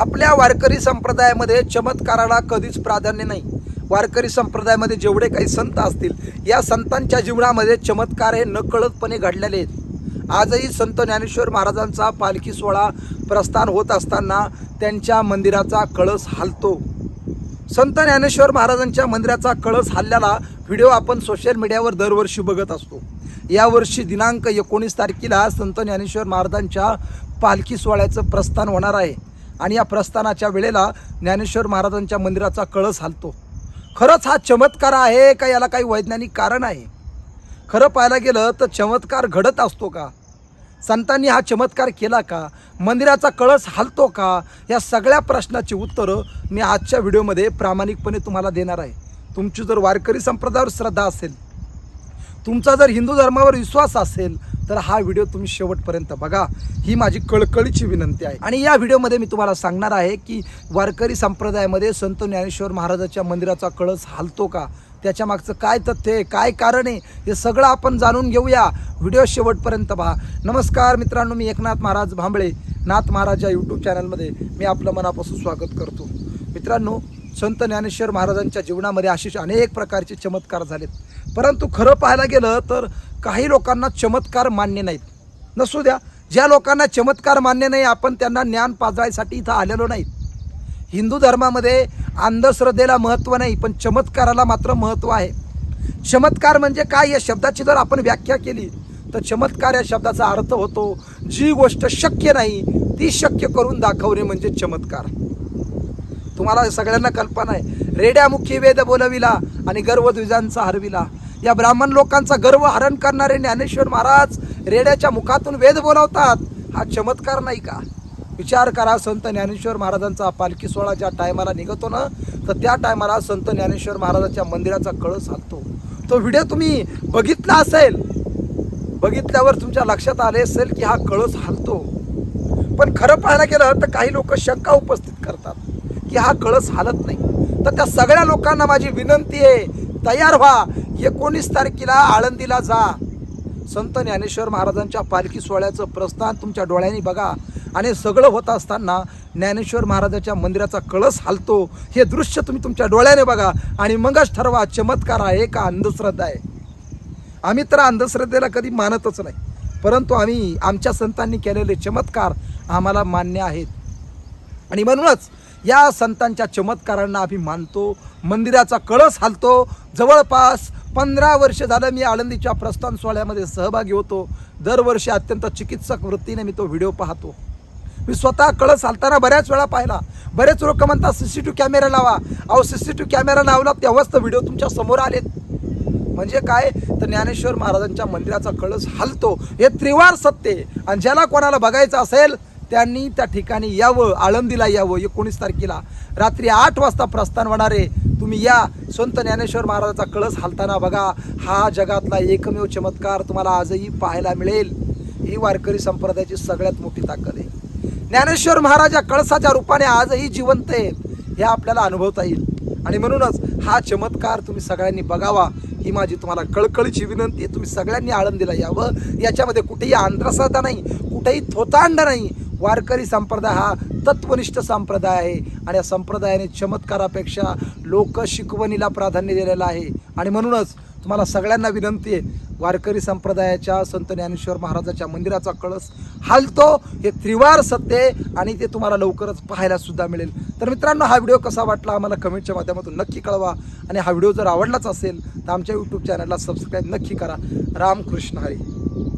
आपल्या वारकरी संप्रदायामध्ये चमत्काराला कधीच प्राधान्य नाही. वारकरी संप्रदायामध्ये जेवढे काही संत असतील या संतांच्या जीवनामध्ये चमत्कार हे नकळतपणे घडलेले आहेत. आजही संत ज्ञानेश्वर महाराजांचा पालखी सोहळा प्रस्थान होत असताना त्यांच्या मंदिराचा कळस हालतो. संत ज्ञानेश्वर महाराजांच्या मंदिराचा कळस हल्ल्याला व्हिडिओ आपण सोशल मीडियावर दरवर्षी बघत असतो. यावर्षी दिनांक एकोणीस तारखेला संत ज्ञानेश्वर महाराजांच्या पालखी सोहळ्याचं प्रस्थान होणार आहे. आणि या प्रस्थानाच्या वेळेला ज्ञानेश्वर महाराजांच्या मंदिराचा कळस हलतो. खरंच हा चमत्कार आहे का याला काही वैज्ञानिक कारण आहे? खरं पाहायला गेलं तर चमत्कार घडत असतो का? संतांनी हा चमत्कार केला का? मंदिराचा कळस हलतो का? या सगळ्या प्रश्नाची उत्तरं मी आजच्या व्हिडिओमध्ये प्रामाणिकपणे तुम्हाला देणार आहे. तुमची जर वारकरी संप्रदायावर श्रद्धा असेल तुमचा जर हिंदू धर्मावर विश्वास असेल तर हा व्हिडिओ तुम्ही शेवटपर्यंत बघा. ही माझी कळकळीची विनंती आहे. आणि या व्हिडिओमध्ये मी तुम्हाला सांगणार आहे की वारकरी संप्रदायामध्ये संत ज्ञानेश्वर महाराजाच्या मंदिराचा कळस हालतो का? त्याच्या मागचं काय तथ्य आहे? काय कारण आहे? हे सगळं आपण जाणून घेऊया. व्हिडिओ शेवटपर्यंत पहा. नमस्कार मित्रांनो मी एकनाथ महाराज भांबळे. नाथ महाराज या यूट्यूब चॅनलमध्ये मी आपलं मनापासून स्वागत करतो. मित्रांनो संत ज्ञानेश्वर महाराजांच्या जीवनामध्ये असे अनेक प्रकारचे चमत्कार झालेत. परंतु खरं पाहायला गेलं तर काही लोकांना चमत्कार मान्य नाहीत. नसू द्या ज्या लोकांना चमत्कार मान्य नाही आपण त्यांना ज्ञान पाजळायसाठी इथं आलेलो नाहीत. हिंदू धर्मामध्ये अंधश्रद्धेला महत्त्व नाही पण चमत्काराला मात्र महत्त्व आहे. चमत्कार म्हणजे काय? या शब्दाची जर आपण व्याख्या केली तर चमत्कार या शब्दाचा अर्थ होतो जी गोष्ट शक्य नाही ती शक्य करून दाखवणे म्हणजे चमत्कार. तुम्हाला सगळ्यांना कल्पना आहे रेड्यामुखी वेद बोलविला आणि गर्वद्विजांचा हरविला. या ब्राह्मण लोकांचा गर्व हरण करणारे ज्ञानेश्वर महाराज रेड्याच्या मुखातून वेद बोलावतात. हा चमत्कार नाही का? विचार करा संत ज्ञानेश्वर महाराजांचा. पालखी सोहळा ज्या टायमाला निघतो ना तर त्या टायमाला संत ज्ञानेश्वर महाराजांच्या मंदिराचा कळस हालतो. तो व्हिडिओ तुम्ही बघितला असेल बघितल्यावर तुमच्या लक्षात आले असेल की हा कळस हालतो. पण खरं पाहायला गेलं तर काही लोक शंका उपस्थित करतात की हा कळस हालत नाही. तर त्या सगळ्या लोकांना माझी विनंती आहे तयार व्हा. एकोणीस तारखेला आळंदीला जा. संत ज्ञानेश्वर महाराजांच्या पालखी सोहळ्याचं प्रस्थान तुमच्या डोळ्यांनी बघा. आणि सगळं होत असताना ज्ञानेश्वर महाराजाच्या मंदिराचा कळस हालतो. हे दृश्य तुम्ही तुमच्या डोळ्याने बघा. आणि मगच ठरवा चमत्कार आहे का अंधश्रद्धा आहे. आम्ही तर अंधश्रद्धेला कधी मानतच नाही. परंतु आम्ही आमच्या संतांनी केलेले चमत्कार आम्हाला मान्य आहेत. आणि म्हणूनच या संतांच्या चमत्कारांना आम्ही मानतो मंदिराचा कळस हालतो. जवळपास पंधरा वर्ष झालं मी आळंदीच्या प्रस्थान सोहळ्यामध्ये सहभागी होतो. दरवर्षी अत्यंत चिकित्सक वृत्तीने मी तो व्हिडिओ पाहतो. मी स्वतः कळस हालताना बऱ्याच वेळा पाहिला. बरेच लोक म्हणतात सी सी टी कॅमेरा लावा. अहो सी सी टी कॅमेरा लावला तेव्हाच तर व्हिडिओ तुमच्यासमोर आलेत. म्हणजे काय? तर ज्ञानेश्वर महाराजांच्या मंदिराचा कळस हलतो. हे त्रिवार सत्य आणि ज्याला कोणाला बघायचं असेल त्यांनी त्या ठिकाणी यावं आळंदीला यावं एकोणीस तारखेला. रात्री आठ वाजता प्रस्थान होणारे तुम्ही या संत ज्ञानेश्वर महाराजाचा कळस हालताना बघा. हा जगातला एकमेव चमत्कार तुम्हाला आजही पाहायला मिळेल. ही वारकरी संप्रदायाची सगळ्यात मोठी ताकद आहे. ज्ञानेश्वर महाराज या कळसाच्या रूपाने आजही जिवंत आहे हे आपल्याला अनुभवता येईल. आणि म्हणूनच हा चमत्कार तुम्ही सगळ्यांनी बघावा. ही माझी तुम्हाला कळकळीची विनंती आहे. तुम्ही सगळ्यांनी आळंदीला यावं. याच्यामध्ये कुठेही अंधश्रद्धा नाही. कुठेही थोतांड नाही. वारकरी संप्रदाय हा तत्वनिष्ठ संप्रदाय आहे. आणि या संप्रदायाने चमत्कारापेक्षा लोक शिकवणीला प्राधान्य दिलेलं आहे. आणि म्हणूनच तुम्हाला सगळ्यांना विनंती आहे वारकरी संप्रदायाच्या संत ज्ञानेश्वर महाराजाच्या मंदिराचा कळस हालतो हे त्रिवार सत्य आहे आणि ते तुम्हाला लवकरच पाहायला सुद्धा मिळेल. तर मित्रांनो हा व्हिडिओ कसा वाटला आम्हाला कमेंटच्या माध्यमातून नक्की कळवा. आणि हा व्हिडिओ जर आवडलाच असेल तर आमच्या यूट्यूब चॅनलला सबस्क्राईब नक्की करा. रामकृष्ण हरी.